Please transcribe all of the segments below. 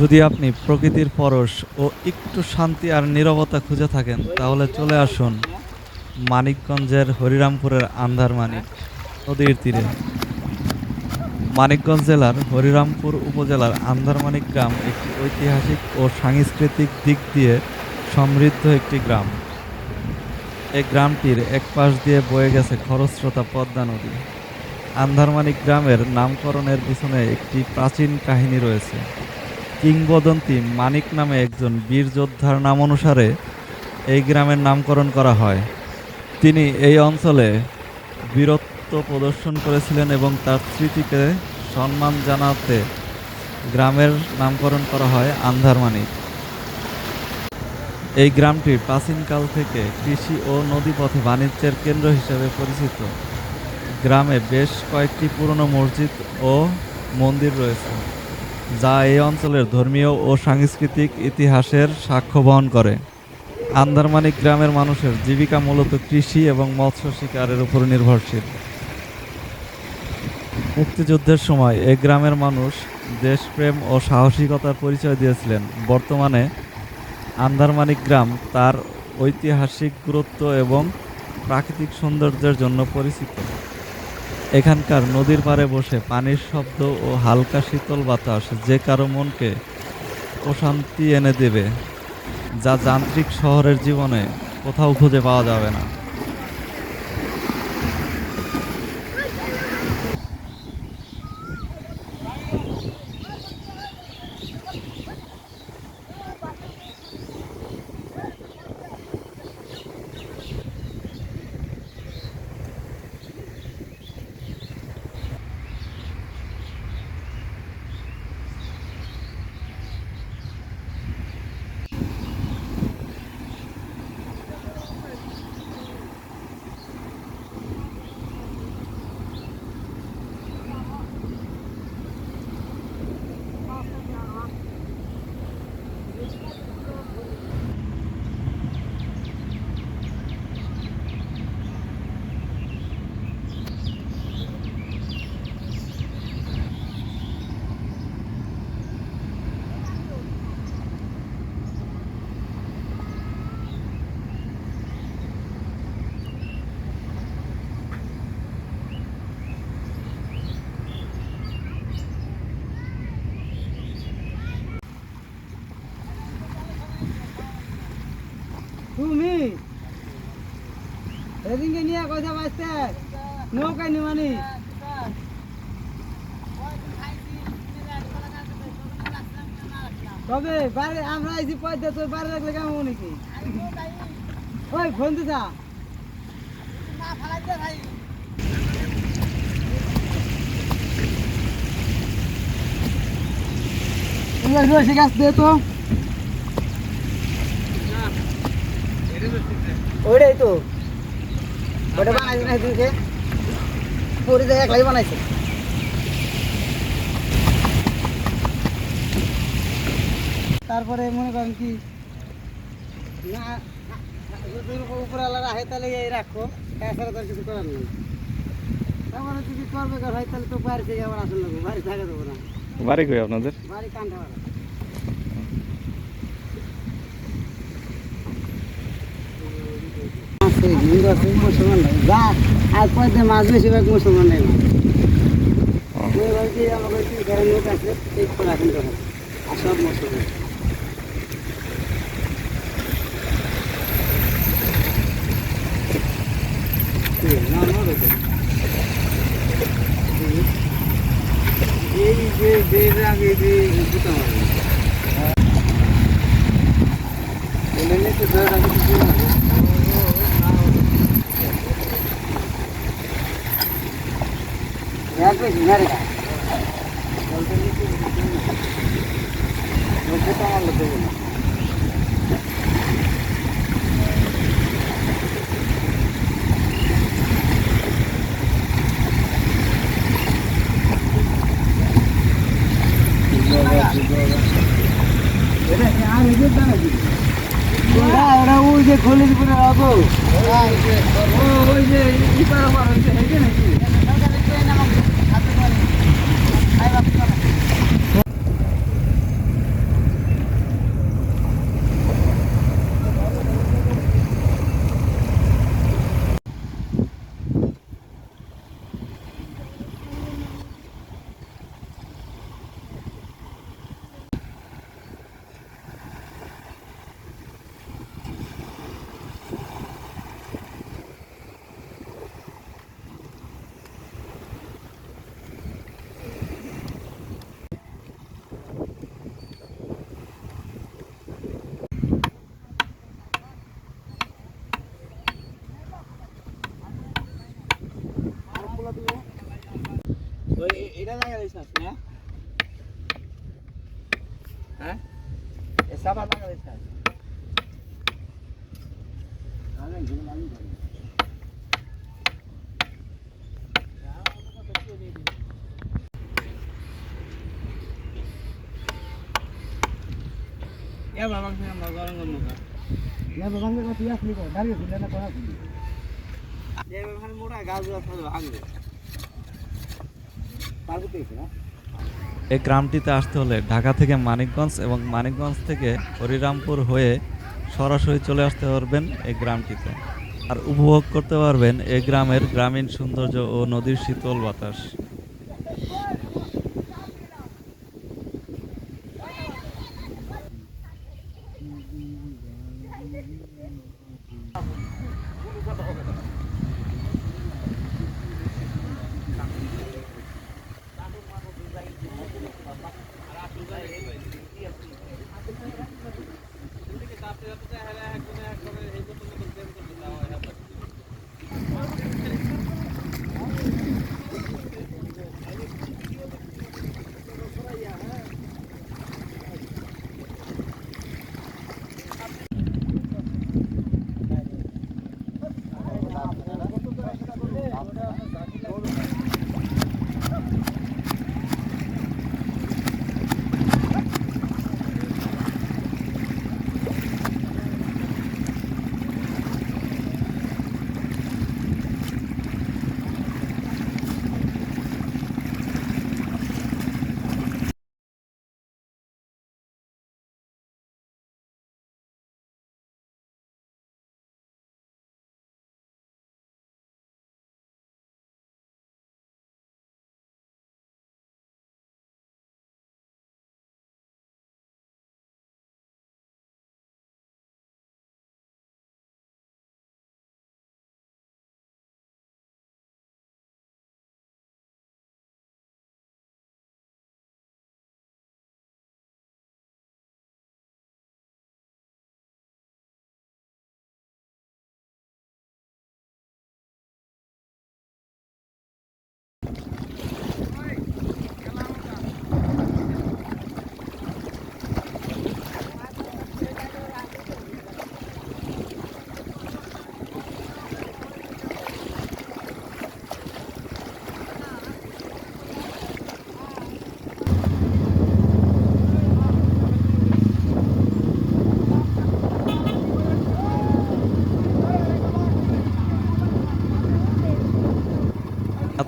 যদি আপনি প্রকৃতির পরশ ও একটু শান্তি আর নীরবতা খুঁজে থাকেন, তাহলে চলে আসুন মানিকগঞ্জের হরিরামপুরের আন্ধার মানিক নদীর তীরে। মানিকগঞ্জ জেলার হরিরামপুর উপজেলার আন্ধারমানিক গ্রাম একটি ঐতিহাসিক ও সাংস্কৃতিক দিক দিয়ে সমৃদ্ধ একটি গ্রাম। এই গ্রামটির এক পাশ দিয়ে বয়ে গেছে খরস্রোতা পদ্মা নদী। আন্ধারমানিক গ্রামের নামকরণের পিছনে একটি প্রাচীন কাহিনী রয়েছে। কিংবদন্তি মানিক নামে একজন বীর যোদ্ধার নাম অনুসারে এই গ্রামের নামকরণ করা হয়। তিনি এই অঞ্চলে বীরত্ব প্রদর্শন করেছিলেন এবং তার স্মৃতিকে সম্মান জানাতে গ্রামের নামকরণ করা হয় আন্ধারমানিক। এই গ্রামটি প্রাচীনকাল থেকে কৃষি ও নদীপথে বাণিজ্যের কেন্দ্র হিসেবে পরিচিত। গ্রামে বেশ কয়েকটি পুরনো মসজিদ ও মন্দির রয়েছে, যা এই অঞ্চলের ধর্মীয় ও সাংস্কৃতিক ইতিহাসের সাক্ষ্য বহন করে। আন্দারমানিক গ্রামের মানুষের জীবিকা মূলত কৃষি এবং মৎস্য শিকারের উপর নির্ভরশীল। মুক্তিযুদ্ধের সময় এই গ্রামের মানুষ দেশপ্রেম ও সাহসিকতার পরিচয় দিয়েছিলেন। বর্তমানে আন্দারমানিক গ্রাম তার ঐতিহাসিক গুরুত্ব এবং প্রাকৃতিক সৌন্দর্যের জন্য পরিচিত। এখানকার নদীর পাড়ে বসে পানির শব্দ ও হালকা শীতল বাতাস যে কারও মনকে প্রশান্তি এনে দেবে, যা যান্ত্রিক শহরের জীবনে কোথাও খুঁজে পাওয়া যাবে না। এদিকে নিয়ে কথা বাঁচতে নৌকায় নিমানি। তবে বাইরে আমরা আইছি পয়সা তোর বাইরে রাখলে কেমন নাকি? ওই ফোন দিছা রয়েছে গাছ দে তো। ওইটাই তো। ওটা বানাইছে না সেদিনকে পরে যায় একলাই বানাইছে। তারপরে মনে করেন কি না যদি উপরে আলাদা হয় তাহলে এই রাখো এছাড়া তার কিছু করার নেই। তারপরে যদি করবে হয় তাহলে তো বাড়ি থেকে আবার আসল বাড়ি থাকা দেবো না। বাড়ি কই আপনাদের? বাড়ি কান্ঠা আছে হিন্দু আছে মুসলমান নাই যা আর পয়সা মাছ বেশিরভাগ মুসলমান নেই আমাদের কি লোক আছে এই খোলা কিন্তু আর সব মুসলমান এই যে আগে যে জুতা মারে বলে নে তো ধরে রাখি কিছু না এক বেশি না রে বলতে নিতে বলতে তো আমার দেবো না এটা কি আর এই যে দাঁড়া কি ওরা ওরা ওই যে খলির করে রাখো ওই যে ইপার যে নাকি? લગાડેલી છે હે હા એ સાબા લગાડેલી છે આને ઘરે લાવી દે Ya babang saya mau goreng ngomong. Ya babang saya mau tiap nih kok. Dari sudah nak kau nak. Ya babang murah gaji asal babang. এই গ্রামটিতে আসতে হলে ঢাকা থেকে মানিকগঞ্জ এবং মানিকগঞ্জ থেকে হরিরামপুর হয়ে সরাসরি চলে আসতে পারবেন এই গ্রামটিতে। আর উপভোগ করতে পারবেন এই গ্রামের গ্রামীণ সৌন্দর্য ও নদীর শীতল বাতাস।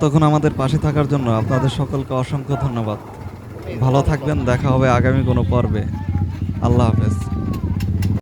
এতক্ষণ আমাদের পাশে থাকার জন্য আপনাদের সকলকে অসংখ্য ধন্যবাদ। ভালো থাকবেন, দেখা হবে আগামী কোনো পর্বে। আল্লাহ হাফেজ।